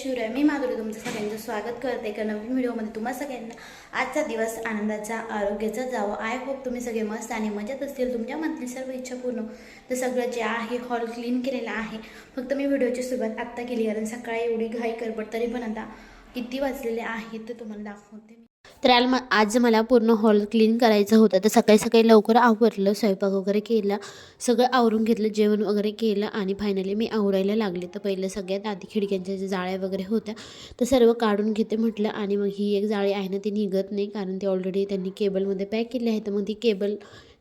शिवराय मी माधुरी तुमचं सगळ्यांचं स्वागत करते. एका नवीन व्हिडिओमध्ये तुम्हा सगळ्यांना आजचा दिवस आनंदाचा आरोग्याचा जावं. आय होप तुम्ही सगळे मस्त आणि मजेत असतील. तुमच्या मनातली सर्व इच्छा पूर्ण तर सगळं जे आहे हॉल क्लीन केलेला आहे. फक्त मी व्हिडिओची सुरुवात आत्ता केली. कारण सकाळी एवढी घाई करपट तरी पण आता किती वाजलेले आहेत ते तुम्हाला दाखवते. तर आल आज मला पूर्ण हॉल क्लीन करायचं होतं. तर सकाळी सकाळी लवकर आवरलं स्वयंपाक वगैरे केला सगळं आवरून घेतलं जेवण वगैरे केलं आणि फायनली मी आवरायला लागले. तर पहिलं सगळ्यात आधी खिडक्यांच्या ज्या जाळ्या वगैरे होत्या तर सर्व काढून घेते म्हटलं आणि मग ही एक जाळी आहे ना ती निघत नाही कारण ती ऑलरेडी त्यांनी केबलमध्ये पॅक केली आहे. तर मग ती केबल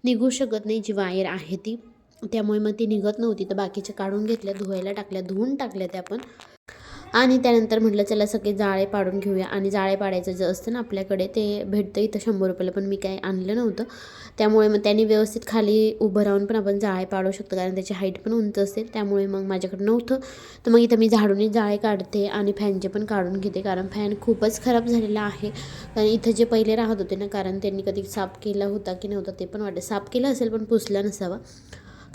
निघू शकत नाही जी वायर आहे ती. त्यामुळे मग ती निघत नव्हती. तर बाकीच्या काढून घेतल्या धुवायला टाकल्या धुवून टाकल्या त्या पण. आणि त्यानंतर म्हटलं चला सगळे जाळे पाडून घेऊया. आणि जाळे पाडायचं जे असतं ना आपल्याकडे ते भेटतं इथं शंभर रुपयाला पण मी काही आणलं नव्हतं. त्यामुळे मग त्यांनी व्यवस्थित खाली उभं राहून पण आपण जाळे पाडू शकतो कारण त्याची हाईट पण उंच असते. त्यामुळे मग माझ्याकडे नव्हतं. तर मग इथं मी झाडूनही जाळे काढते आणि फॅनचे पण काढून घेते कारण फॅन खूपच खराब झालेला आहे. कारण इथं जे पहिले राहत होते ना कारण त्यांनी कधी साफ केला होता की नव्हता ते पण वाटतं. साफ केला असेल पण पुसला नसावा.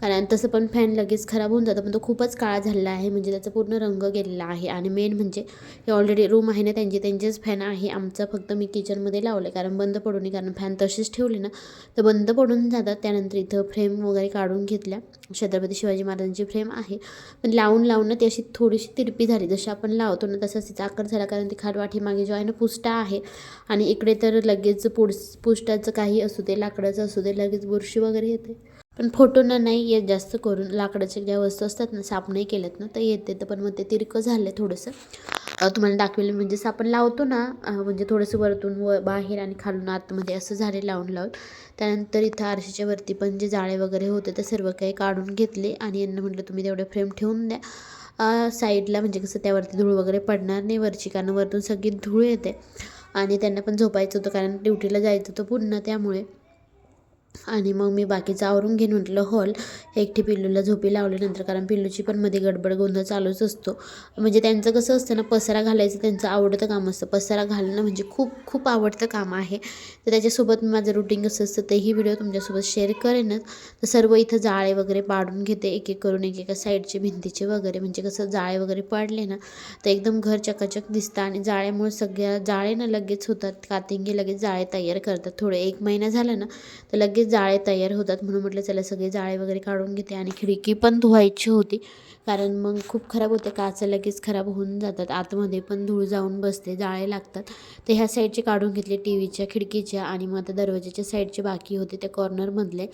कारण तसं पण फॅन लगेच खराब होऊन जातं. पण तो खूपच काळा झालेला आहे. म्हणजे त्याचा पूर्ण रंग गेलेला आहे. आणि मेन म्हणजे हे ऑलरेडी रूम आहे ना त्यांचे. त्यांचेच फॅन आहे. आमचा फक्त मी किचनमध्ये लावलं कारण बंद पडू कारण फॅन तसेच ठेवले ना तर बंद पडून जातात. त्यानंतर इथं फ्रेम वगैरे काढून घेतल्या. छत्रपती शिवाजी महाराजांची फ्रेम आहे. पण लावून लावून ना ती अशी थोडीशी तिरपी झाली. जशी आपण लावतो ना तसंच तिचा आकार झाला. कारण ती खाटवाठी मागे जो आहे ना पुष्टा आहे. आणि इकडे तर लगेच पुढ पुष्टाचं काही असू दे लाकडाचं असू दे लगेच बुरशी वगैरे येते. पण फोटोनं नाही येत जास्त करून. लाकडाच्या ज्या वस्तू असतात ना साफ नाही केल्यात ना तर येते तर पण मग ते तिरकं झालं आहे थोडंसं तुम्हाला दाखवेल म्हणजे आपण लावतो ना म्हणजे थोडंसं वरतून व बाहेर आणि खालून आतमध्ये असं झाले लावून लावून त्यानंतर इथं आरशीच्या वरती पण जे जाळे वगैरे होते ते सर्व काही काढून घेतले आणि यांना म्हटलं तुम्ही तेवढे फ्रेम ठेवून द्या. साईडला म्हणजे कसं त्यावरती धूळ वगैरे पडणार नाही वरची कारण वरतून सगळी धूळ येते. आणि त्यांना पण झोपायचं होतं कारण ड्युटीला जायचं होतं पुन्हा त्यामुळे. आणि मग मी बाकीचं आवरून घेऊन म्हटलं हॉल. एकटी पिल्लूला झोपी लावल्यानंतर कारण पिल्लूची पण मध्ये गडबड गोंधळ चालूच असतो. म्हणजे त्यांचं कसं असतं ना पसारा घालायचं त्यांचं आवडतं काम असतं. पसारा घालणं म्हणजे खूप खूप आवडतं काम आहे. तर त्याच्यासोबत मी माझं रुटीन कसं असतं तेही व्हिडिओ तुमच्यासोबत शेअर करेनच. तर सर्व इथं जाळे वगैरे पाडून घेते एक एक करून एक एका साईडचे भिंतीचे वगैरे. म्हणजे कसं जाळे वगैरे पाडले ना तर एकदम घर चकाचक दिसतं आणि जाळ्यामुळे सगळ्या जाळे ना लगेच होतात. कातिंगे लगेच जाळे तयार करतात. थोडं एक महिना झाला ना तर लगेच जाळे तयार होतात म्हणून म्हटलं चला सगळे जाळे वगैरे काढून घेते आणि खिडकी पण धुवायची होती. कारण मग खूप खराब होते काच लगेच खराब होऊन जातात. आतमध्ये पण धूळ जाऊन बसते जाळे लागतात. तर ह्या साईडचे काढून घेतले टी व्हीच्या खिडकीच्या आणि मग आता दरवाजाच्या साईडचे बाकी होते त्या कॉर्नरमधले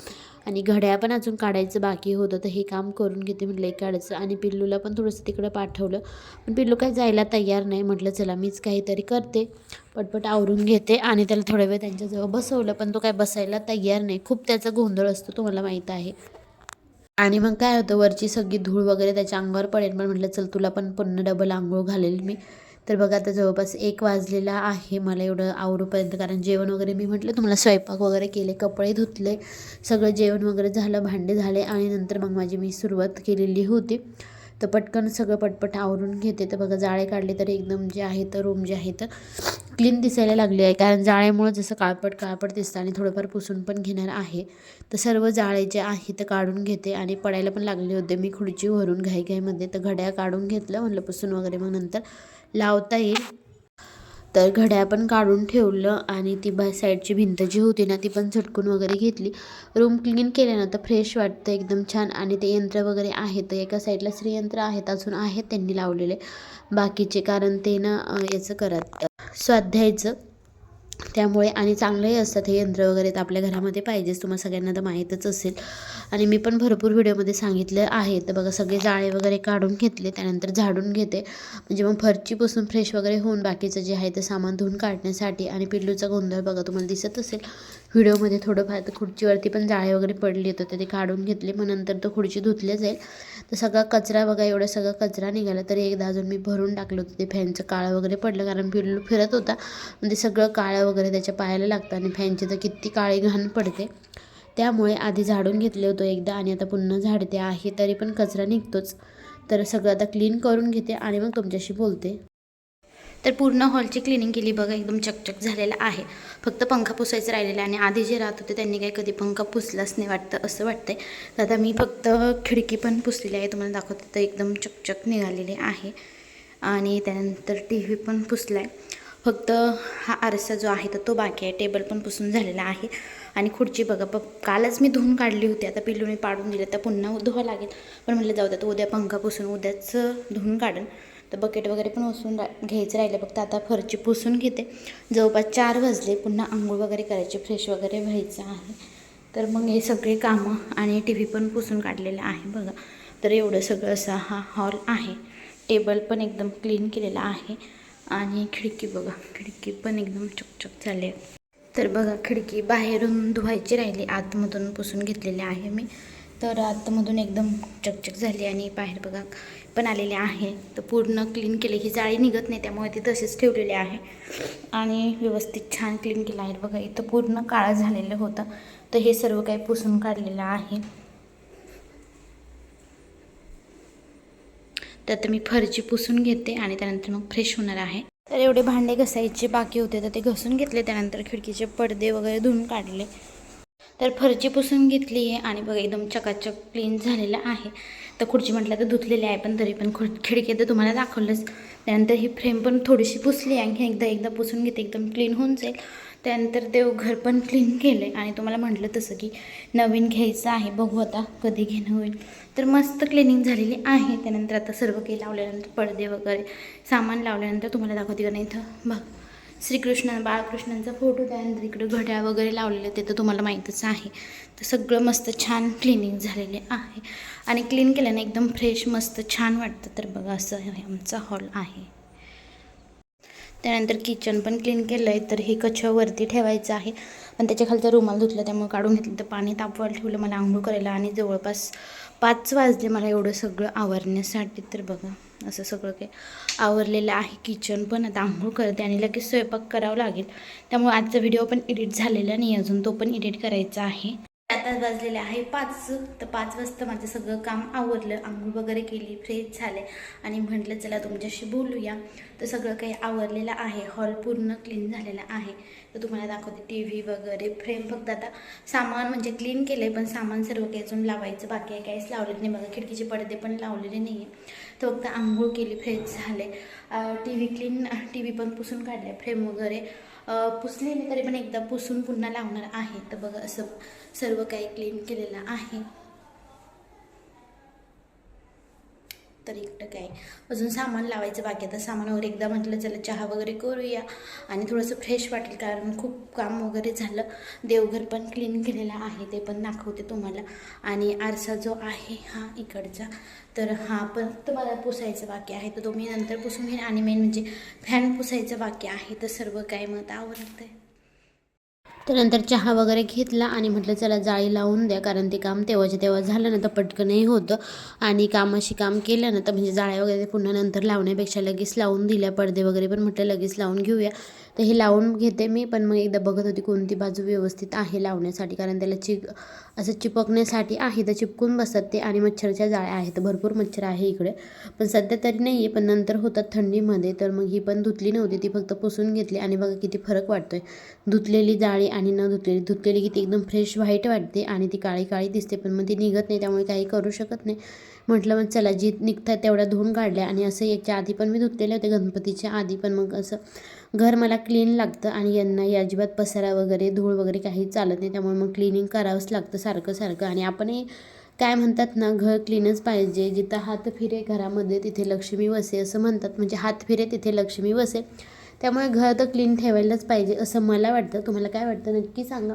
आणि घड्या पण अजून काढायचं बाकी होतं तर हे काम करून घेते म्हटलं एक काढायचं. आणि पिल्लूला पण थोडंसं तिकडं पाठवलं. पण पिल्लू काय जायला तयार नाही म्हटलं चला मीच काहीतरी करते. पटपट आवरून घेते. आणि त्याला थोडा वेळ त्यांच्याजवळ बसवलं पण तो काय बसायला तयार नाही. खूप त्याचा गोंधळ असतो तुम्हाला माहीत आहे. आणि मग काय होतं वरची सगळी धूळ वगैरे त्याच्या अंगावर पडेल. पण म्हटलं चल तुला पण पुन्हा डबल आंघोळ घालेल मी. तर बघा आता जवळपास एक वाजलेला आहे मला एवढं आवडूपर्यंत कारण जेवण वगैरे मी म्हटलं तुम्हाला स्वयंपाक वगैरे केले कपडे धुतले सगळं जेवण वगैरे झालं भांडे झाले आणि नंतर मग माझी मी सुरुवात केलेली होती. तर पटकन सगळं पटपट आवरून घेते. तर बघा जाळे काढले तर एकदम जे आहे तर रूम जे आहे तर क्लीन दिसायला लागले आहे. कारण जाळ्यामुळं जसं काळपट काळपट दिसतं आणि थोडंफार पुसून पण घेणार आहे. तर सर्व जाळे जे आहे ते काढून घेते आणि पडायला पण लागले होते. मी खुर्ची भरून घाईघाईमध्ये तर घड्या काढून घेतलं म्हणलं पुसून वगैरे मग नंतर लावता येईल. तर घड्या पण काढून ठेवलं आणि ती बा साईडची भिंत जी होती ना ती पण झटकून वगैरे घेतली. रूम क्लीन केल्यानं तर फ्रेश वाटतं एकदम छान आणि ते यंत्र वगैरे आहेत एका साईडला श्रीयंत्र आहेत अजून आहेत त्यांनी लावलेले. बाकीचे कारण ते ना याचं करत स्वाध्यायचं. त्यामुळे आणि चांगलंही असतात हे यंत्र वगैरे तर आपल्या घरामध्ये पाहिजेच तुम्हाला सगळ्यांना तर माहीतच असेल. आणि मी पण भरपूर व्हिडिओमध्ये सांगितलं आहे तर बघा सगळे जाळे वगैरे काढून घेतले त्यानंतर झाडून घेते. म्हणजे मग फरची पुसून फ्रेश वगैरे होऊन बाकीचं जे आहे ते सामान धुवून काढण्यासाठी आणि पिल्लूचा गोंधळ बघा तुम्हाला दिसत असेल. व्हिडिओमध्ये थोडंफार तर खुर्चीवरती पण जाळे वगैरे पडले होते तर ते काढून घेतले. मग नंतर तो खुर्ची धुतली जाईल. तर सगळा कचरा बघा एवढा सगळा कचरा निघाला. तरी एकदा अजून मी भरून टाकलं होतं. ते फॅनचं काळं वगैरे पडलं कारण पिल्लू फिरत होता. म्हणजे सगळं काळं वगैरे त्याच्या पायाला लागतं आणि फॅनची तर किती काळी घाण पडते. त्यामुळे आधी झाडून घेतले होतो एकदा आणि आता पुन्हा झाडते. आहे तरी पण कचरा निघतोच. तर सगळं आता क्लीन करून घेते आणि मग तुमच्याशी बोलते. तर पूर्ण हॉलची क्लिनिंग केली बघा एकदम चकचक झालेला आहे. फक्त पंखा पुसायचं राहिलेला आहे आणि आधी जे राहत होते त्यांनी काही कधी पंखा पुसलाच नाही वाटतं असं वाटतंय. तर आता मी फक्त खिडकी पण पुसलेली आहे तुम्हाला दाखवते तर एकदम चकचक निघालेली आहे. आणि त्यानंतर टी व्ही पण पुसला आहे फक्त हा आरसा जो आहे तर तो बाकी आहे. टेबल पण पुसून झालेला आहे. आणि खुर्ची बघा प कालच मी धुवून काढली होती. आता पिल्लूने पाडून दिले तर पुन्हा धुवा लागेल. पण म्हटलं जाऊ द्या तर उद्या पंखा पुसून उद्याच धुवून काढेन. तर बकेट वगैरे पण उसून रा घ्यायचं राहिलं. फक्त आता फरची पुसून घेते. जवळपास चार वाजले पुन्हा आंघोळ वगैरे करायची फ्रेश वगैरे व्हायचं आहे. तर मग हे सगळे कामं आणि टी व्ही पण पुसून काढलेलं आहे बघा. तर एवढं सगळं असा हा हॉल आहे. टेबल पण एकदम क्लीन केलेला आहे. आणि खिडकी बघा खिडकी पण एकदम चकचक झाली आहे. तर बघा खिडकी बाहेरून धुवायची राहिली. आतमधून पुसून घेतलेली आहे मी. तर आतमधून एकदम चकचक झाली आणि बाहेर बघा पण आलेले आहे. तर पूर्ण क्लीन केले. ही जाळी निघत नाही त्यामुळे ती तशीच ठेवलेली आहे. आणि व्यवस्थित छान क्लीन केलं आहे. बघा इथं पूर्ण काळं झालेलं होतं. तर हे सर्व काही पुसून काढलेलं आहे. तर आता मी फरची पुसून घेते आणि त्यानंतर मग फ्रेश होणार आहे. तर एवढे भांडे घसायचे बाकी होते. तर ते घसून घेतले. त्यानंतर खिडकीचे पडदे वगैरे धुवून काढले. तर फरची पुसून घेतली आहे आणि बघा एकदम चकाचक क्लीन झालेलं आहे. तर खुर्ची म्हटलं तर धुतलेली आहे पण तरी पण खुर खिडकी तर तुम्हाला दाखवलंच. त्यानंतर ही फ्रेम पण थोडीशी पुसली आहे. आणखी एकदा एकदा पुसून घेते एकदम क्लीन होऊन जाईल. त्यानंतर देवघर पण क्लीन केलं आहे आणि तुम्हाला म्हटलं तसं की नवीन घ्यायचं आहे. बघू आता कधी घेणं होईल. तर मस्त क्लिनिंग झालेली आहे. त्यानंतर आता सर्व काही लावल्यानंतर पडदे वगैरे सामान लावल्यानंतर तुम्हाला दाखवते का नाही इथं? बघ. श्रीकृष्ण बाळकृष्णांचा फोटो त्यानंतर इकडे घड्याळ वगैरे लावलेलं ते तर तुम्हाला माहीतच आहे. तर सगळं मस्त छान क्लिनिंग झालेले आहे. आणि क्लीन केल्याने एकदम फ्रेश मस्त छान वाटतं. तर बघा असं आहे आमचा हॉल आहे. त्यानंतर किचन पण क्लीन केलं आहे तर हे कच्छ वरती ठेवायचं आहे. पण त्याच्या खालचा रुमाल धुतला त्यामुळे काढून घेतलं. तर पाणी तापवायला ठेवलं मला आंघोळ करायला. आणि जवळपास पाच वाजले मला एवढं सगळं आवरण्यासाठी. तर बघा. असं सगळं काही आवरलेलं आहे किचन. पण आता आंघोळ करते आणि लगेच स्वयंपाक करावं लागेल. त्यामुळे आजचा व्हिडिओ पण एडिट झालेला नाही अजून. तो पण एडिट करायचा आहे. आता वाजलेले आहे पाच. तर पाच वाजता माझं सगळं काम आवरलं. आंघोळ वगैरे केली फ्रेश झाले. आणि म्हटलं चला तुमच्याशी बोलूया. तर सगळं काही आवरलेलं आहे. हॉल पूर्ण क्लीन झालेला आहे. तर तुम्हाला दाखवते. टी व्ही वगैरे फ्रेम फक्त आता सामान म्हणजे क्लीन केलं आहे पण सामान सर्व काही अजून लावायचं बाकी आहे. काहीच लावलेलं नाही. बघा खिडकीचे पडदे पण लावलेले नाही आहे तर फक्त आंघोळ केली फ्रेश झाले. T V clean T V पण पुसून काढले फ्रेम वगैरे. पुसले नाही तरी पण एकदा पुसून पुन्हा लावणार आहे. तर बघा असं सर्व काही क्लीन केलेलं आहे. तर इकडं काय? अजून सामान लावायचं बाकी आता सामान वगैरे एकदा म्हटलं चला चहा वगैरे करूया. आणि थोडंसं फ्रेश वाटेल कारण खूप काम वगैरे झालं. देवघर पण क्लीन केलेलं आहे ते पण दाखवते तुम्हाला. आणि आरसा जो आहे हा इकडचा. तर हा पण तुम्हाला पुसायचं बाकी आहे. तर तो मी नंतर पुसून घेईन. आणि मेन म्हणजे फॅन पुसायचं बाकी आहे. तर सर्व काय मग आवडतं आहे त्यानंतर चहा वगैरे घेतला आणि म्हटलं चला जाळी लावून द्या कारण ते काम तेव्हाच्या तेव्हा झालं ना तर पटकनही होतं. आणि कामाशी काम केलं ना तर म्हणजे जाळ्या वगैरे पुन्हा नंतर लावण्यापेक्षा लगेच लावून दिल्या. पडदे वगैरे पण म्हटलं लगेच लावून घेऊया. तर हे लावून घेते मी पण मग एकदा बघत होती कोणती बाजू व्यवस्थित आहे लावण्यासाठी कारण त्याला चिक असं चिपकण्यासाठी आहे तर चिपकून बसतात ते. आणि मच्छरच्या जाळ्या आहेत भरपूर मच्छर आहे इकडे. पण सध्या तरी नाही आहे पण नंतर होतात थंडीमध्ये. तर मग ही पण धुतली नव्हती ती फक्त पुसून घेतली. आणि बघा किती फरक वाटतो आहे धुतलेली जाळी आणि न धुतलेली धुतलेली ती एकदम फ्रेश व्हाईट वाटते आणि ती काळी काळी दिसते पण मग ती निघत नाही त्यामुळे काही करू शकत नाही. म्हटलं मग चला जी निघतात तेवढ्या धुवून काढल्या आणि असं याच्या आधी पण मी धुतलेले होते गणपतीच्या आधी पण मग असं घर मला क्लीन लागतं आणि यांना या अजिबात पसारा वगैरे धूळ वगैरे काही चालत नाही त्यामुळे मग क्लिनिंग करावंच लागतं सारखं सारखं. आणि आपणही काय म्हणतात ना घर क्लीनच पाहिजे जिथं हात फिरे घरामध्ये तिथे लक्ष्मी वसे असं म्हणतात म्हणजे हात फिरे तिथे लक्ष्मी वसे. त्यामुळे घर तर क्लीन ठेवायलाच पाहिजे असं मला वाटतं. तुम्हाला काय वाटतं? नक्की सांगा.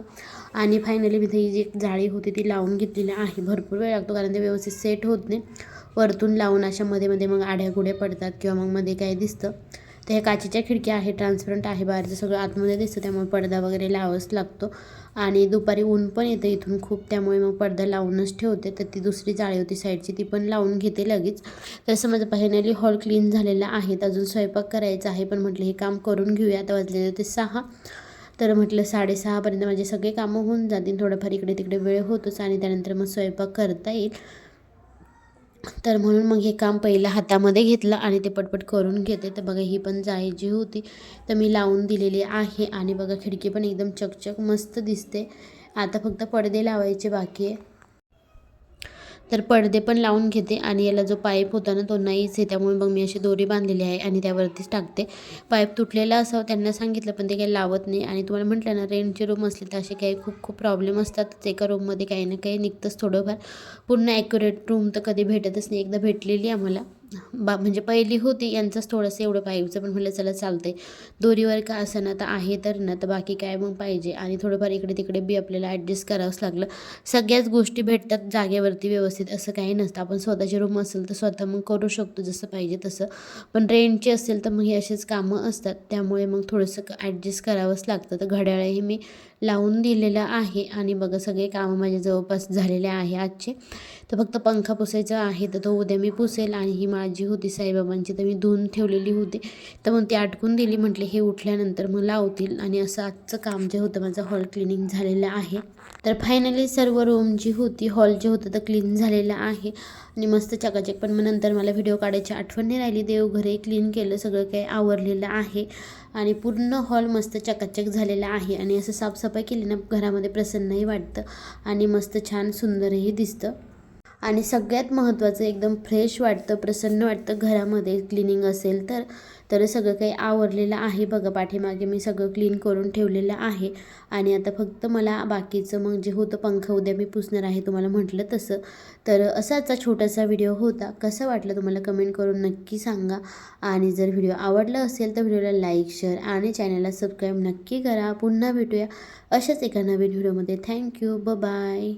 आणि फायनली मी जी जाळी होती ती लावून घेतलेली आहे. भरपूर वेळ लागतो कारण ते व्यवस्थित सेट होत नाही. वरतून लावून अशा मध्ये मध्ये मग आड्या गुड्या पडतात किंवा मग मध्ये काय दिसतं. तर ह्या काचेच्या खिडक्या आहे ट्रान्सपरंट आहे बाहेरचं सगळं आतमध्ये दिसतं त्यामुळे पडदा वगैरे लावावंच लागतो. आणि दुपारी ऊन पण येतं इथून खूप त्यामुळे मग पडदा लावूनच ठेवते. तर ती दुसरी जाळी होती साईडची ती पण लावून घेते लगेच. तसं माझं फायनली हॉल क्लीन झालेला आहे. अजून स्वयंपाक करायचा आहे पण म्हटलं हे काम करून घेऊया. आता वाजलेले होते सहा. तर म्हटलं साडेसहापर्यंत माझे सगळे कामं होऊन जातील. थोडंफार इकडे तिकडे वेळ होतोच आणि त्यानंतर मग स्वयंपाक करता येईल. तर म्हणून मग हे काम पहिलं हातामध्ये घेतलं आणि ते पटपट करून घेते. तर बघा ही पण जाळी जी होती तर मी लावून दिलेली आहे. आणि बघा खिडकी पण एकदम चकचक मस्त दिसते. आता फक्त पडदे लावायचे बाकी आहे. तर पडदे पण लावून घेते आणि याला जो पाईप होता ना तो नाहीच आहे त्यामुळे मग मी अशी दोरी बांधलेली आहे आणि त्यावरतीच टाकते. पाईप तुटलेला असावं त्यांना सांगितलं पण ते काही लावत नाही. आणि तुम्हाला म्हटलं ना रेंटचे रूम असले तर असे काही खूप खूप प्रॉब्लेम असतातच एका रूममध्ये काही ना काही निघतंच थोडंफार. पूर्ण ॲक्युरेट रूम तर कधी भेटतच नाही. एकदा भेटलेली आम्हाला. बा म्हणजे पहिली होती यांचंच थोडंसं एवढं पाहिजे पण म्हटलं चला चालते दोरीवर का असं ना तर आहे तर ना तर बाकी काय मग पाहिजे. आणि थोडंफार इकडे तिकडे बी आपल्याला ॲडजस्ट करावंच लागलं. सगळ्याच गोष्टी भेटतात जागेवरती व्यवस्थित असं काही नसतं. आपण स्वतःची रूम असेल तर स्वतः मग करू शकतो जसं पाहिजे तसं. पण रेंटची असेल तर मग हे अशीच कामं असतात. त्यामुळे मग थोडंसं ॲडजस्ट करावंच लागतं. तर घड्याळही मी लावून दिलेलं आहे. आणि बघा सगळे कामं माझ्या जवळपास झालेले आहे आजचे. तर फक्त पंखा पुसायचा आहे तर तो उद्या मी पुसेल आणि ही माझी होती साईबाबांची तर मी धुवून ठेवलेली होती. तर मग ती आटकून दिली म्हटले हे उठल्यानंतर मग लावतील. आणि असं आजचं काम जे होतं माझं हॉल क्लिनिंग झालेलं आहे. तर फायनली सर्व रूम जी होती हॉल जे होतं तर क्लीन झालेलं आहे. आणि मस्त चकाचक पण मग नंतर मला व्हिडिओ काढायची आठवण नाही राहिली. देवघरही क्लीन केलं सगळं काही आवरलेलं आहे. आणि पूर्ण हॉल मस्त चकाचक झालेला आहे. आणि असं साफसफाई केली ना घरामध्ये प्रसन्नही वाटतं. आणि मस्त छान सुंदरही दिसतं. आणि सगळ्यात महत्त्वाचं एकदम फ्रेश वाटतं प्रसन्न वाटतं घरामध्ये क्लिनिंग असेल तर तर सगळं काही आवरलेलं आहे बघा. पाठीमागे मी सगळं क्लीन करून ठेवलेलं आहे. आणि आता फक्त मला बाकीचं मग जे होतं पंख उद्या मी पुसणार आहे तुम्हाला म्हटलं तसं. तर असाचा छोटासा व्हिडिओ होता. कसं वाटलं तुम्हाला कमेंट करून नक्की सांगा. आणि जर व्हिडिओ आवडला असेल तर व्हिडिओला लाईक शेअर आणि चॅनलला सबस्क्राईब नक्की करा. पुन्हा भेटूया अशाच एका नवीन व्हिडिओमध्ये थँक्यू ब बाय